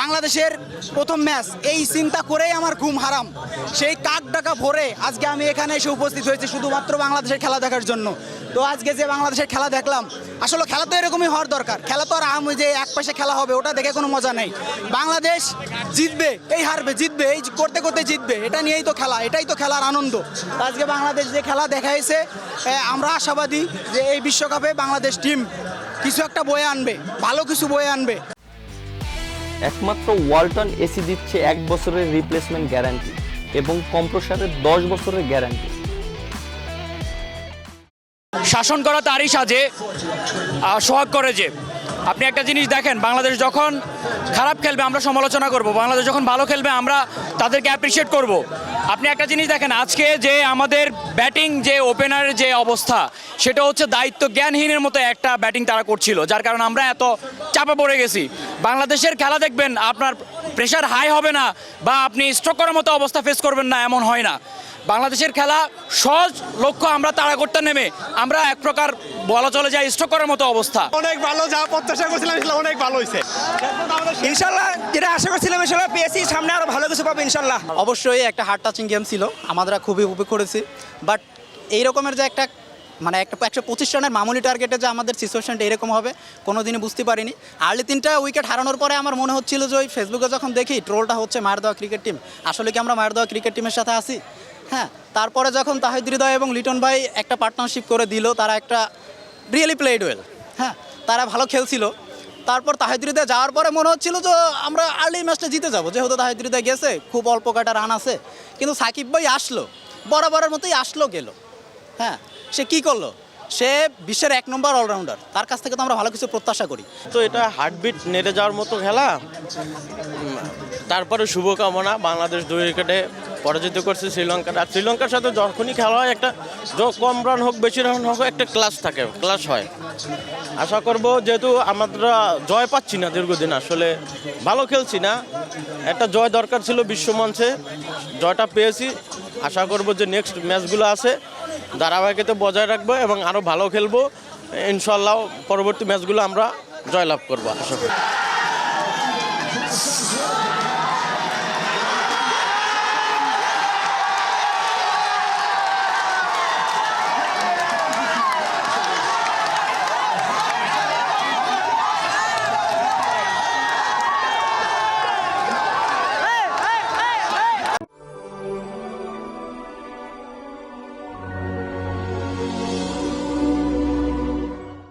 বাংলাদেশের প্রথম ম্যাচ, এই চিন্তা করেই আমার ঘুম হারাম। সেই কাক ডাকা ভরে আজকে আমি এখানে এসে উপস্থিত হয়েছি শুধুমাত্র বাংলাদেশের খেলা দেখার জন্য। তো আজকে যে বাংলাদেশের খেলা দেখলাম, আসলে খেলা তো এরকমই হওয়ার দরকার। খেলা তো আর আম যে এক পাশে খেলা হবে, ওটা দেখে কোনো মজা নেই। বাংলাদেশ জিতবে, এই হারবে, জিতবে, এই করতে করতে জিতবে, এটা নিয়েই তো খেলা, এটাই তো খেলার আনন্দ। আজকে বাংলাদেশ যে খেলা দেখাইছে আমরা আশাবাদী যে এই বিশ্বকাপে বাংলাদেশ টিম কিছু একটা বয়ে আনবে, ভালো কিছু বয়ে আনবে। একমাত্র ওয়ালটন এসি দিচ্ছে এক বছরের রিপ্লেসমেন্ট গ্যারান্টি এবং কম্প্রসারের দশ বছরের গ্যারান্টি শাসন করা তারই সাজে সহায়ক করে যে। আপনি একটা জিনিস দেখেন, বাংলাদেশ যখন খারাপ খেলবে, আমরা সমালোচনা করব। বাংলাদেশ যখন ভালো খেলবে, আমরা তাদেরকে অ্যাপ্রিসিয়েট করব। আপনি একটা জিনিস দেখেন, আজকে যে আমাদের ব্যাটিং যে ওপেনারের যে অবস্থা, সেটা হচ্ছে দায়িত্ব জ্ঞানহীনের মতো একটা ব্যাটিং তারা করছিল, যার কারণে আমরা এত চাপে পড়ে গেছি। বাংলাদেশের খেলা দেখবেন, আপনার প্রেশার হাই হবে না, বা আপনি স্ট্রোক করার মতো অবস্থা ফেস করবেন না, এমন হয় না। বাংলাদেশের খেলা সহজ লক্ষ্য আমরা তাড়া করতে নেমে। আমরা এক প্রকার বলা চলে যায় স্ট্রোক করার মতো অবস্থা। অনেক ভালো যা প্রত্যাশা করছিলাম সেটা অনেক ভালো হয়েছে ইনশাল্লাহ যেটা আশা করছিলাম ইনশাল্লাহ পেয়েছি সামনে আরও ভালো কিছু পাবো ইনশাল্লাহ। অবশ্যই একটা হার্ট টাচিং গেম ছিল আমরা খুবই উপভোগ করেছি। বাট এই রকমের যে একটা মানে একটা একশো পঁচিশ রানের মামুলি টার্গেটে যে আমাদের সিচুয়েশনটা এরকম হবে কোনো দিনই বুঝতে পারিনি। আর্লি তিনটা উইকেট হারানোর পরে আমার মনে হচ্ছিল যে ওই ফেসবুকে যখন দেখি ট্রোলটা হচ্ছে মায়ের দেওয়া ক্রিকেট টিম আসলে কি আমরা মায়ের দেওয়া ক্রিকেট টিমের সাথে আছি? হ্যাঁ তারপরে যখন তাহিদ হৃদয় এবং লিটন ভাই একটা পার্টনারশিপ করে দিল, তারা একটা রিয়েলি প্লেড ওয়েল হ্যাঁ তারা ভালো খেলছিল। তারপর তাহিদুরিদে যাওয়ার পরে মনে হচ্ছিল যে আমরা আর্লি ম্যাচটা জিতে যাব। যেহেতু তাহিদুরিদে গেছে, খুব অল্প কয়টা রান আছে। কিন্তু সাকিব ভাই আসলো, বরাবরের মতোই আসলো, গেল। হ্যাঁ সে কি করল? সে বিশ্বের এক নম্বর অলরাউন্ডার তার কাছ থেকে তো আমরা ভালো কিছু প্রত্যাশা করি। তো এটা হার্টবিট নেড়ে যাওয়ার মতো খেলা। তারপরে শুভকামনা বাংলাদেশ দুই উইকেটে পরাজিত করছে শ্রীলঙ্কার আর শ্রীলঙ্কার সাথে যখনই খেলা হয়, একটা কম রান হোক, বেশি রান হোক, একটা ক্লাস থাকে ক্লাস হয়। আশা করব যেহেতু আমরা জয় পাচ্ছি না দীর্ঘদিন, আসলে ভালো খেলছি না। একটা জয় দরকার ছিল বিশ্বমঞ্চে জয়টা পেয়েছি। আশা করব যে নেক্সট ম্যাচগুলো আছে, ধারাবাহিকতা বজায় রাখব এবং আরও ভালো খেলব। ইনশাল্লাহ পরবর্তী ম্যাচগুলো আমরা জয়লাভ করব, আশা করি।